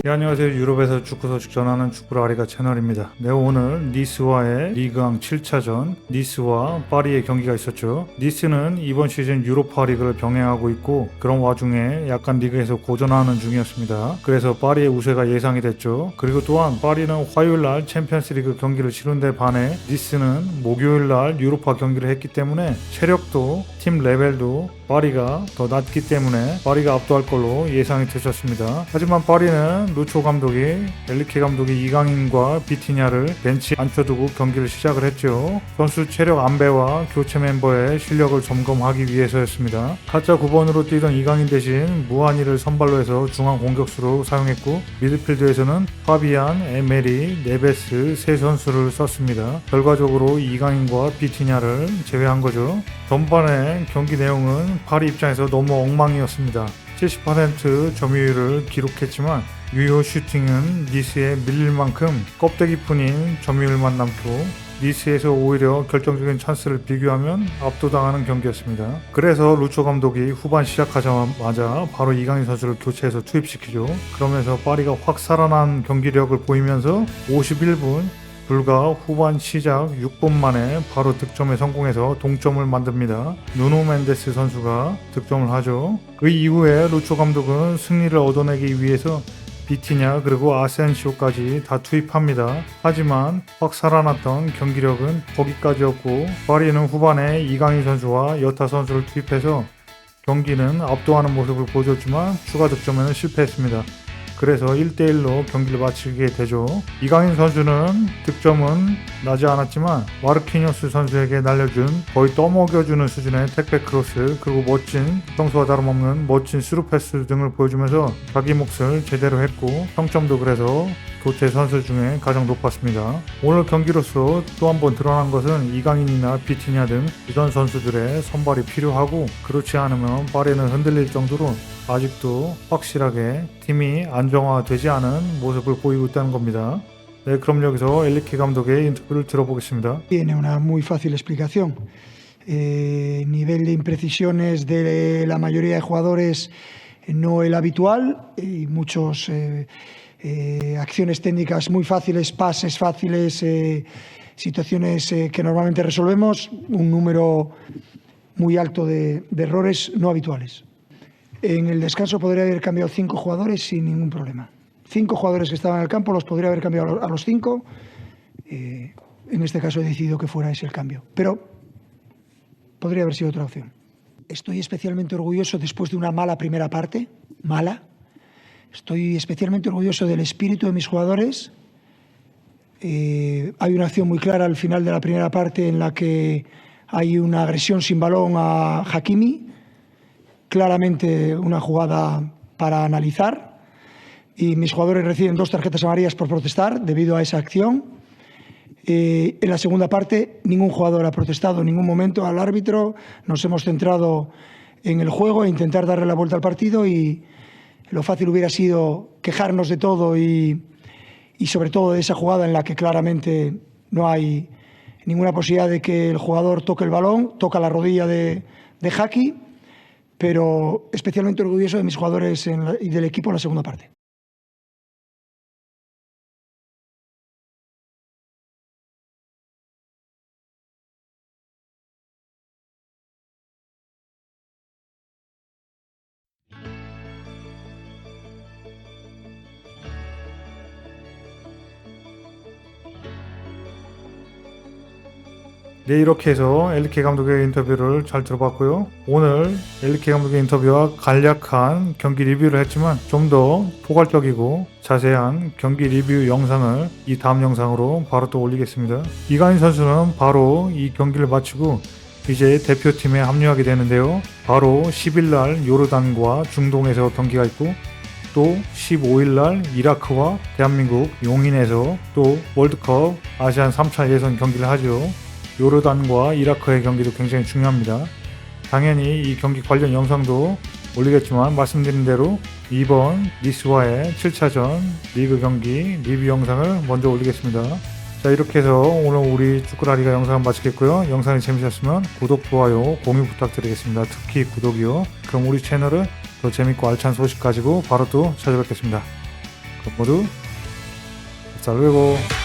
네, 안녕하세요. 유럽에서 축구 소식 전하는 축구라리가 채널입니다. 네, 오늘 니스와의 리그왕 7차전 니스와 파리의 경기가 있었죠. 니스는 이번 시즌 유로파 리그를 병행하고 있고 그런 와중에 약간 리그에서 고전하는 중이었습니다. 그래서 파리의 우세가 예상이 됐죠. 그리고 또한 파리는 화요일 날 챔피언스 리그 경기를 치른 데 반해 니스는 목요일 날 유로파 경기를 했기 때문에 체력도 팀 레벨도 파리가 더 낮기 때문에 파리가 압도할 걸로 예상이 되셨습니다. 하지만 파리는 루초 감독이 엘리케 감독이 이강인과 비티냐를 벤치 앉혀두고 경기를 시작을 했죠. 선수 체력 안배와 교체 멤버의 실력을 점검하기 위해서였습니다. 가짜 9번으로 뛰던 이강인 대신 무한이를 선발로 해서 중앙 공격수로 사용했고 미드필드에서는 파비안, 에메리, 네베스 세 선수를 썼습니다. 결과적으로 이강인과 비티냐를 제외한 거죠. 전반의 경기 내용은 파리 입장에서 너무 엉망이었습니다. 70% 점유율을 기록했지만 유효 슈팅은 니스에 밀릴 만큼 껍데기뿐인 점유율만 남고 니스에서 오히려 결정적인 찬스를 비교하면 압도당하는 경기였습니다. 그래서 루초 감독이 후반 시작하자마자 바로 이강인 선수를 교체해서 투입시키죠. 그러면서 파리가 확 살아난 경기력을 보이면서 51분 불과 후반 시작 6분 만에 바로 득점에 성공해서 동점을 만듭니다. 누노 멘데스 선수가 득점을 하죠. 그 이후에 루초 감독은 승리를 얻어내기 위해서 비티냐 그리고 아센시오까지 다 투입합니다. 하지만 확 살아났던 경기력은 거기까지였고 파리는 후반에 이강인 선수와 여타 선수를 투입해서 경기는 압도하는 모습을 보여줬지만 추가 득점에는 실패했습니다. 그래서 1대1로 경기를 마치게 되죠. 이강인 선수는 득점은 나지 않았지만 마르키뉴스 선수에게 날려준 거의 떠먹여주는 수준의 택배 크로스 그리고 멋진 평소와 다름없는 멋진 스루 패스 등을 보여주면서 자기 몫을 제대로 했고 평점도 그래서 교체 선수 중에 가장 높았습니다. 오늘 경기로서 또 한 번 드러난 것은 이강인이나 비티냐 등 이런 선수들의 선발이 필요하고 그렇지 않으면 파리는 흔들릴 정도로 아직도 확실하게 팀이 안 정화되지 않은 모습을 보이고 있다는 겁니다. 네, 그럼 여기서 엘리케 감독의 인터뷰를 들어보겠습니다. Tiene una muy fácil explicación. Eh, nivel de imprecisiones de la mayoría de jugadores eh, no el habitual y muchos eh, eh, acciones técnicas muy fáciles, pases fáciles, eh, situaciones eh, que normalmente resolvemos, un número muy alto de, de errores no habituales. En el descanso podría haber cambiado cinco jugadores sin ningún problema. Cinco jugadores que estaban en el campo los podría haber cambiado a los cinco. Eh, en este caso he decidido que fuera ese el cambio. Pero podría haber sido otra opción. Estoy especialmente orgulloso después de una mala primera parte, mala. Estoy especialmente orgulloso del espíritu de mis jugadores. Eh, hay una acción muy clara al final de la primera parte en la que hay una agresión sin balón a Hakimi, claramente una jugada para analizar. Y mis jugadores reciben dos tarjetas amarillas por protestar debido a esa acción. Eh, en la segunda parte, ningún jugador ha protestado en ningún momento al árbitro. Nos hemos centrado en el juego e intentar darle la vuelta al partido y lo fácil hubiera sido quejarnos de todo y, sobre todo de esa jugada en la que claramente no hay ninguna posibilidad de que el jugador toque el balón, toca la rodilla de, de Haki, pero especialmente orgulloso de mis jugadores en la- y del equipo en la segunda parte. 네, 이렇게 해서 엘리케 감독의 인터뷰를 잘 들어봤고요. 오늘 엘리케 감독의 인터뷰와 간략한 경기 리뷰를 했지만 좀 더 포괄적이고 자세한 경기 리뷰 영상을 이 다음 영상으로 바로 또 올리겠습니다. 이강인 선수는 바로 이 경기를 마치고 이제 대표팀에 합류하게 되는데요. 바로 10일 날 요르단과 중동에서 경기가 있고 또 15일 날 이라크와 대한민국 용인에서 또 월드컵 아시안 3차 예선 경기를 하죠. 요르단과 이라크의 경기도 굉장히 중요합니다. 당연히 이 경기 관련 영상도 올리겠지만 말씀드린 대로 이번 니스와의 7차전 리그 경기 리뷰 영상을 먼저 올리겠습니다. 자 이렇게 해서 오늘 우리 쭈꾸라리가 영상을 마치겠고요. 영상이 재밌었으면 구독, 좋아요, 공유 부탁드리겠습니다. 특히 구독이요. 그럼 우리 채널은 더 재밌고 알찬 소식 가지고 바로 또 찾아뵙겠습니다. 그럼 모두 hasta luego.